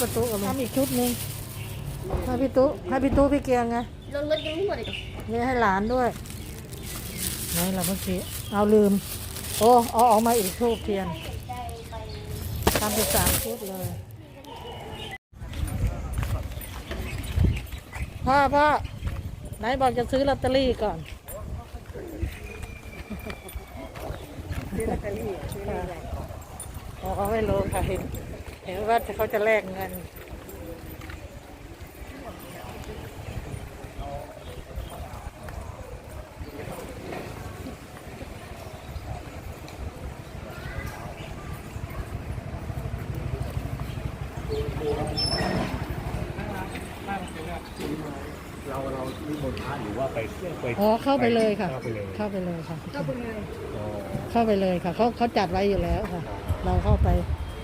ประตูกับทำอีกชุดหนึ่งให้พี่ตุ๊ให้พี่ตุ๊พี่เกียงไงรถรถยังไม่หมดอีกนี่ให้หลานด้วยไหนล่ะเมื่อกี้เอาลืม โอ้เอาออกมาอีกทูบเทียนทำไปสามชุดเลยพ่อพ่อไหนบอกจะซื้อลอตเตอรี่ก่อนซื้อลอตเตอรี่ซื้อเลขอะไรอ๋อเขาไม่รู้ค่ะ เห็นเห็นว่าเขาจะแลกเงิน เราเรานิมนต์พระหรือว่าไปเที่ยวไปอ๋อเข้าไปเลยค่ะ เข้าไปเลยเข้าไปเลยค่ะ เข้าไปเลยอ๋อเข้าไปเลยค่ะเขาเขาจัดไว้อยู่แล้วค่ะ เราเข้าไป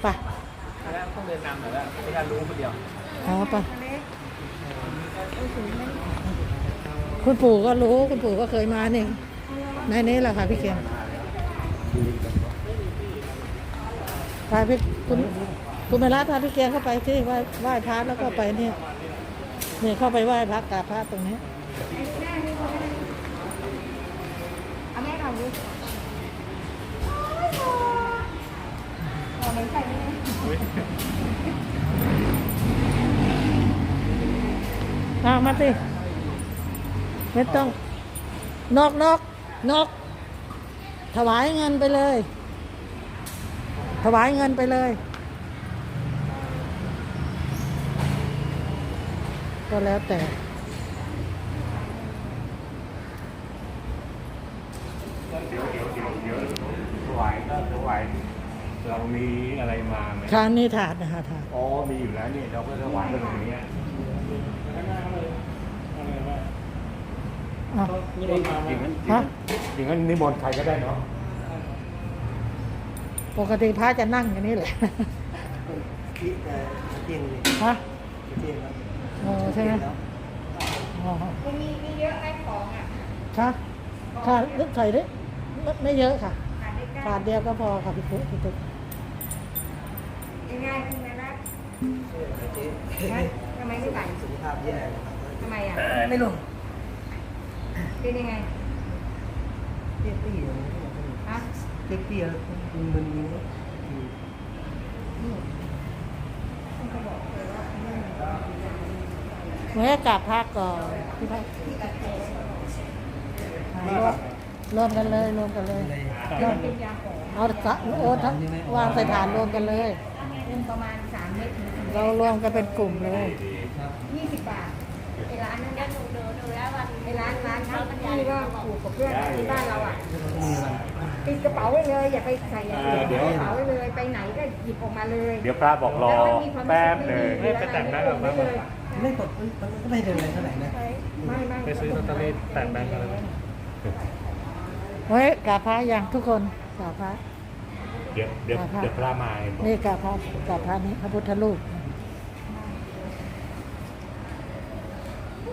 ไปแล้ว ต้องเดินนำหน่อยล้วไม่ได้รู้คนเดียวอ๋อไปคุณปู่ก็รู้คุณปู่ก็เคยมาเนี่ในนี้แหละค่ะพี่เกียงพาพี่คุณคุณเมรัตพาพี่เกียงเข้าไปที่ไหว้ไหว้พระแล้วก็ไปเนี่ยเนี่ยเข้าไปไหว้พระกราบพระตรงนี้เอาแม่เราดู เอาไหนใส่ไหมามาสิไม่ต้อง นกนกนก ถวายเงินไปเลย ถวายเงินไปเลยก็แล้วแต่ เดี๋ยวเดี๋ยวเดี๋ยวเดี๋ยวถวายก็ถวาย เรามีอะไรมาไหมทานนี่ถาดนะคะถาดอ๋อมีอยู่แล้วนี่เราก็ถวายกันอย่างเงี้ยอะอย่างนั้นฮะอย่างนั้นนิมนต์ใครก็ได้เนาะปกติพระจะนั่งอย่างนี้แหละที่เอ่อเตียงเลยฮะเตียงแล้วโอ้ใช่ไหมแล้วอ๋อมันมีมีเยอะไหมของอะค่ะค่ะลึกใส่ดิไม่ไม่เยอะค่ะขาดได้เก้าขาดเดียวก็พอค่ะพี่ตุ๊กพี่ตุ๊ก ง่ายๆขึ้นนะนะเออเจ๊นะทำไมไม่ใส่สุขภาพแย่ทำไมอะ ไม่ลงเป็นยังไงเตี้ยเตี้ยฮะเตี้ยเตี้ยมันมันมีเนนี้อเมื่อกราบพระก่อนพี่พระรวมรวมกันเลยรวมกันเลยรวมเอาโอ้ทั้งวางใส่ฐานรวมกันเลย เป็นประมาณสามเม็ดถึงสี่เรารวมกันเป็นกลุ่มเลย ยี่สิบบาทไอ้ร้านนั้นก็ดูดูดูแล้ววันไอ้ร้านร้านนั้นที่ว่าถูกกับเพื่อนที่บ้านเราอะมีอะไรติดกระเป๋าไว้เลยอย่าไปใส่อย่างอื่นติดกระเป๋าไว้เลยไปไหนก็หยิบออกมาเลยเดี๋ยวพระบอกรอแล้วมันมีความแป๊บรู้หนึ่งสึกไม่ดีให้ไปแต่งหน้ากับไม่แป๊บเลยไม่กดมันก็ไม่เดินอะไรเท่าไหร่นะไม่ไม่ไปซื้อลอตเตอรี่แต่งแบงก์อะไรไหม เฮ้ยกราบพระอย่างทุกคนกราบพระ เดี๋ยวเดี๋ยวเดี๋ยวพระมาบอกนี่กราบพระกราบพระนี้พระพุทธรูป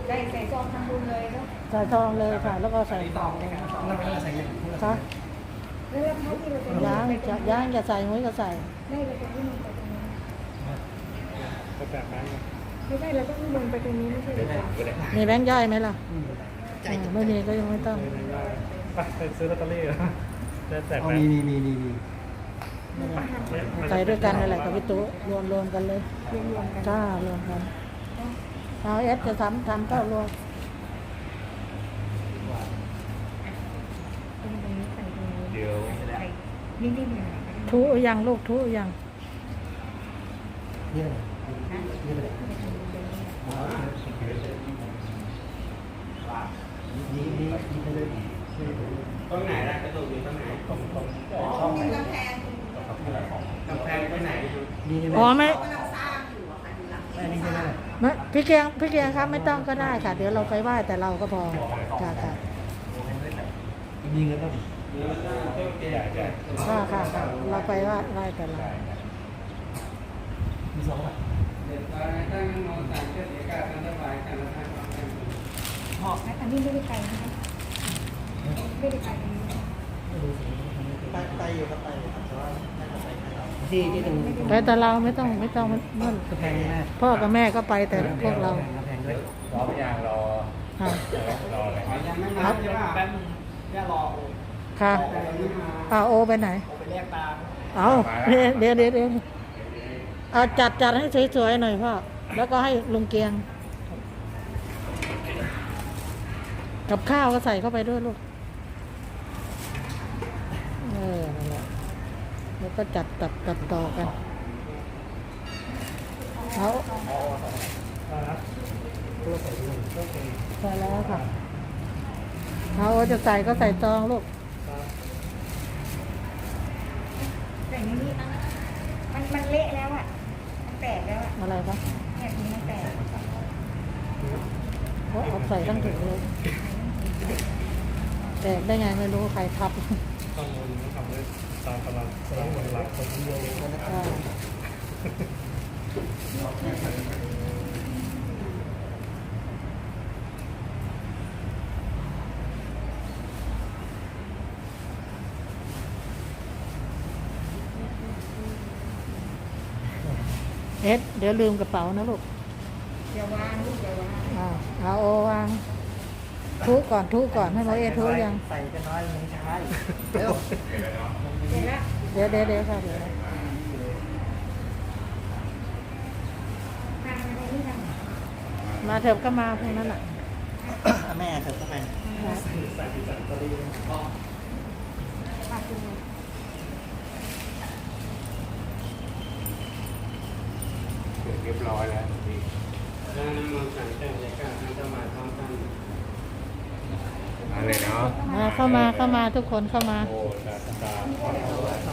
ได้ใส่ซองทำบุญเลยเนาะใส่ทองเลยค่ะ แล้วก็ใส่ทองเลยแล้วมันใส่เงินค่ะแล้วเท่าที่เราจะย่างจะย่างจะใส่มุ้ยก็ใส่ ได้เราจะนิมนต์ไปตรงนี้ไปแต่งแบงก์ไม่ได้เราต้องนิมนต์ไปตรงนี้ไม่ใช่เหรเดี๋ยวอผมก็ได้มีแบงค์ย่อยไหมล่ะเออไม่มีก็ยังไม่ต้องไปไปซื้อลอตเตอรี่จะแต่งเอาแบงมีก์มีมีมีมี ใส่ด้วยกันนั่นแหละกับพี่ตุ๊รวมรวมกันเลยรวมรวมกัน จ้ารวมกันเอาเอสจะทำทำก็รวมตรงนี้ใส่ตรงนี้เดี๋ยว ใส่นิ่มๆหน่อยทุยังลูกทุยังนี่อะไรนี่อะไรนี่นี่นี่ไปเลยตรงไหนล่ะกระดูกอยู่ตรงไหนตรงตรงช่องไหน กำแพง กำแพงไปไหนนี่ใช่ไหมอ๋อไม่อันนี้ใช่ไหมไม่พี่เกียงพี่เกียงครับไม่ต้องก็ได้ค่ะ เดี๋ยวเราไปไหว้แต่เราก็พอค่ะค่ะมีเงินต้องค่ะค่ะค่ะเราไปไหว้ไหว้แต่เรามีสองบาทหอบนะอันนี้ไม่ได้ไกลนะคะไม่ได้ไกล ยู่ครับไปอยู่ครับแต่ว่าน่าจะไปแค่เราที่ที่ตรงไปแต่เราไม่ต้องไม่ต้องมันมันกำแพงนี่แม่พ่อกับแม่ก็ไปแต่พวกเรากำแพงด้วยรอพยางรอค่ะรออะไรยังไม่มาใช่ป่ะแป๊บนึงแค่รอค่ะแต่ยังไม่มาเอาโอไปไหนไปเรียกตามเอาเดี๋ยวเดี๋ยวเดี๋ยวเอาจัดจัดให้สวยๆหน่อยพ่อแล้วก็ให้ลุงเกียง กับข้าวก็ใส่เข้าไปด้วยลูก เออนั่นแหละแล้ว ก็จัดตัดตัดต่อกันเอาใส่แล้วค่ะเอาจะใส่ก็ใส่ตองลูกแต่นี้นี่มันมันเละแล้วอะ มันแตกแล้วอะ อะไรคะแบบนี้มันแตกโอ้เอาใส่ตั้งถึงเลยแตกได้ไงไม่รู้ใครทับ ต้องทำด้วยตามกำลังตามกำลังคนเดียวอ่าเอ็ดเดี๋ยวลืมกระเป๋านะลูกอย่าวางลูกอย่าวางอ่าวเอาโอวาง ทุก่อนทุก่อนให้หมอเอทุยัง ใส่จะน้อยไม่ใช่เร็วเสร็จแล้วเดี๋ยวเดี๋ยวเดี๋ยวค่ะเดี๋ยวทำอะไรนี่ทำมาเถิบก็มาพวกนั้นอะแม่เถอะเข้าไปปากดูเรียบร้อยแล้วนี่ดังนั้นมองสังเกตเลยกันจะมาพร้อมกัน มาเลยเนาะมาเข้ามาเข้ามาทุกคนเข้ามา โอ้ตาตาขอโต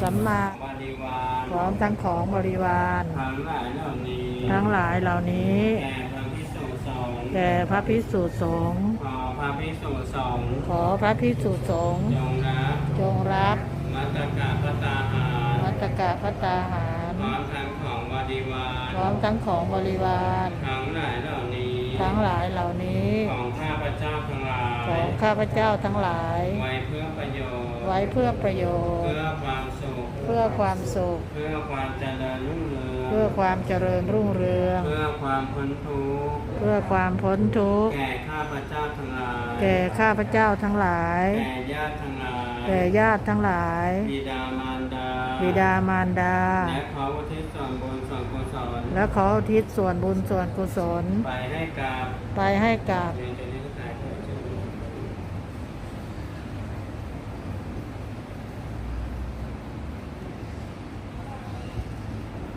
สัมมาบริวารพร้อมทั้งของบริวาร ทั้งหลายเหล่านี้ทั้งหลายเหล่านี้แก่พระพิสุสงฆ์แด่พระพิสุสงฆ์ขอพระพิสุสงฆ์ขอพระพิสุสงฆ์จงรับจงรับมัตตกะพระตาหารมัตตกะพัตตาหาร พร้อมทั้งของบริวาร พร้อมทั้งของบริวาร ทั้ง ทั้งหลายเหล่านี้ของข้าพเจ้าทั้งหลายของข้าพเจ้าทั้งหลาย ไว้เพื่อประโยชน์ไว้เพื่อประโยชเพื่น์อความสุขเพื่อความสุข เพื่อความเจริญรุ่งเรืองเพื่อความเจริญรุ่งเรืองเพื่อความพ้นทุกข์เพื่อความพ้นทุกข์แก่ข้าพเจ้าทั้งหลายแก่ข้าพเจ้าทั้งหลายแก่ญาติทั้งหลายแก่ญาติทั้งหลายบิดามารดาบิดามารดาและขออุทิศส่วนบุญส่วนกุศล และขออุทิศส่วนบุญส่วนกุศล ไปให้กับไปให้กับเรียนจะนิสัยเกิดขึ้น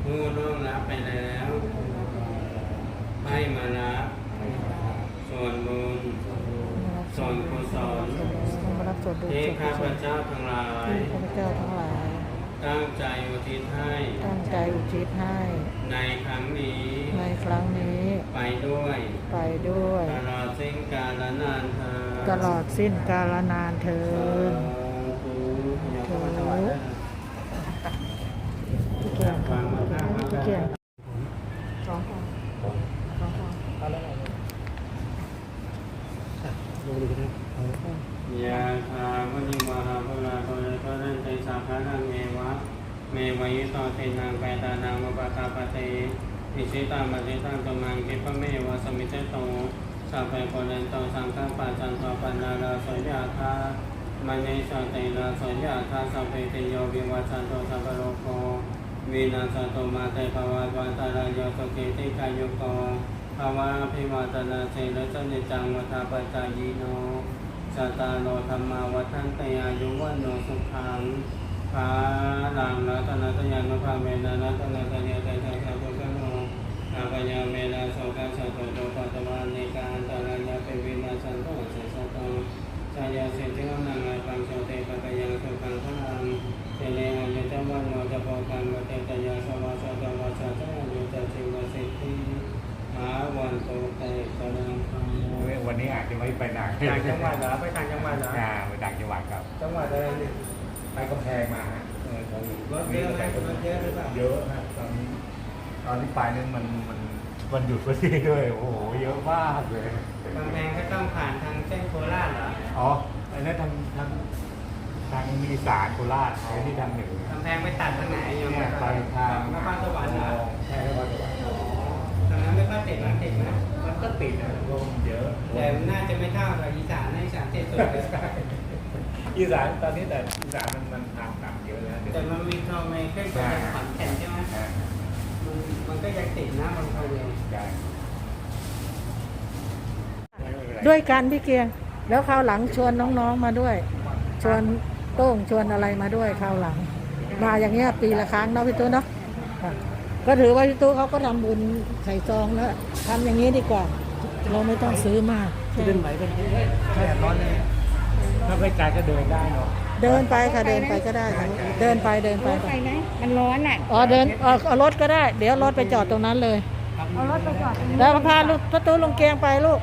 ผู้ร่วงรับไปแล้ว ให้มารับส่วนบุญส่วนกุศลมารับส่วนบุญที่ส่วนกุข้าศพลเจ้าทั้งหลายที่ข้าพเจ้าทั้งหลาย ตั้งใจอุทิศให้ตั้งใจอุทิศให้ ในครั้งนี้ ในครั้งนี้ ไปด้วย ไปด้วย ตลอดสิ้นกาลนานเธอญตลอดสิ้นกาลนานเทินพี่เกียงพี่เกียงสองคนสองคน ลงดูกันนะ ยาคาพุญิวาหาภลาภลาภรันติสัพพะนังเอวะ เมวายิโตตินังไปตานังอุปกาปเต อิสิตังปฏิตังตุมังคิปะเมวะสมิเตโตสัพเพโกเรนโตสังฆปัจจันโตปันนาลาสยาคามณีสติลาสยาคาสัพเพติโยวิวัชันโตสัพพะโลกโควินาศโตมาเตภวัตวันตารายโยสุขิติกายุโกภาวะอภิวาตนาเสนสนิจังวัฏปัจจายโนสตาโลธรรมาวัฒนตยายุวันโนสุขังภาลังรัตนตยานุภาเมนะรัตนตยาเตยาตยาพุทธโน อาปยาเมนะโสกัสสะโตโตปัตตวานิกาอันตรายาเปวินาสันโตเสสะโตชายาสิทธิวนังไอปังโสเตปะกยังสุขังพลังเจเลหันยจวันโนจะโปกันวเตตยาสวาสตวาสะจายุตติวสิทธิอาวันโตเตสนังคังวันนี้อาจจะไม่ไปไหนต่างจังหวัดเหรอไปต่างจังหวัดเหรออ่าไปต่างจังหวัดครับ จังหวัดอะไรเนี่ยไปกำแพงมาฮะเออตอนนี้รถเยอะไหมรถเยอะหรือเปล่าเยอะนะ ตอนนี้ตอนที่ไปนึงมันมันวันหยุดพอดีด้วย โอ้โห เยอะมากเลย บางแพงก็ต้องผ่านทางเส้นโคราชเหรออ๋ออันนั้นทางทางททางอีสานโคราชไปที่ทางเหนือกำแพงไปตัดทางไหนโยมเนี่ยไปทางนครสวรรค์เหรอใช่นครสวรรค์ทางนั้นไม่ค่อยติดนะติดนะมันก็ติดนะรวมเยอะแต่น่าจะไม่เท่ากับอีสานนะอีสานติดสุดเลยอีสานตอนนี้แต่อีสานมันมันทางต่ำเยอะแล้วเดี๋ยวแต่มันมีทองในเครื่องไปขอนแก่นใช่ไหมอ่า มันมันก็ยังติดนะบางคนเลยใช่ไม่เป็นไรด้วยกันพี่เกียง แล้วคราวหลังชวนน้องๆมาด้วย ชวนโต้งชวนอะไรมาด้วยคราวหลัง มาอย่างเงี้ยปีละครั้งเนาะพี่ตู้เนาะค่ะก็ถือว่าพี่ตู้เขาก็ทำบุญใส่ซองแล้วทำอย่างนี้ดีกว่า เราไม่ต้องซื้อมาก เดินไหวเป็นแค่ร้อนเลยถ้าไปไกลก็เดินได้เนาะ เดินไปค่ะเดินไปก็ได้ค่ะเดินไปเดินไปรถไปไหมมันร้อนอะอ๋อเดินเอาเอารถก็ได้ เดี๋ยวรถไปจอดตรงนั้นเลย เอารถไปจอดตรงนี้แล้วพาลูกประตูลงเกียงไปลูก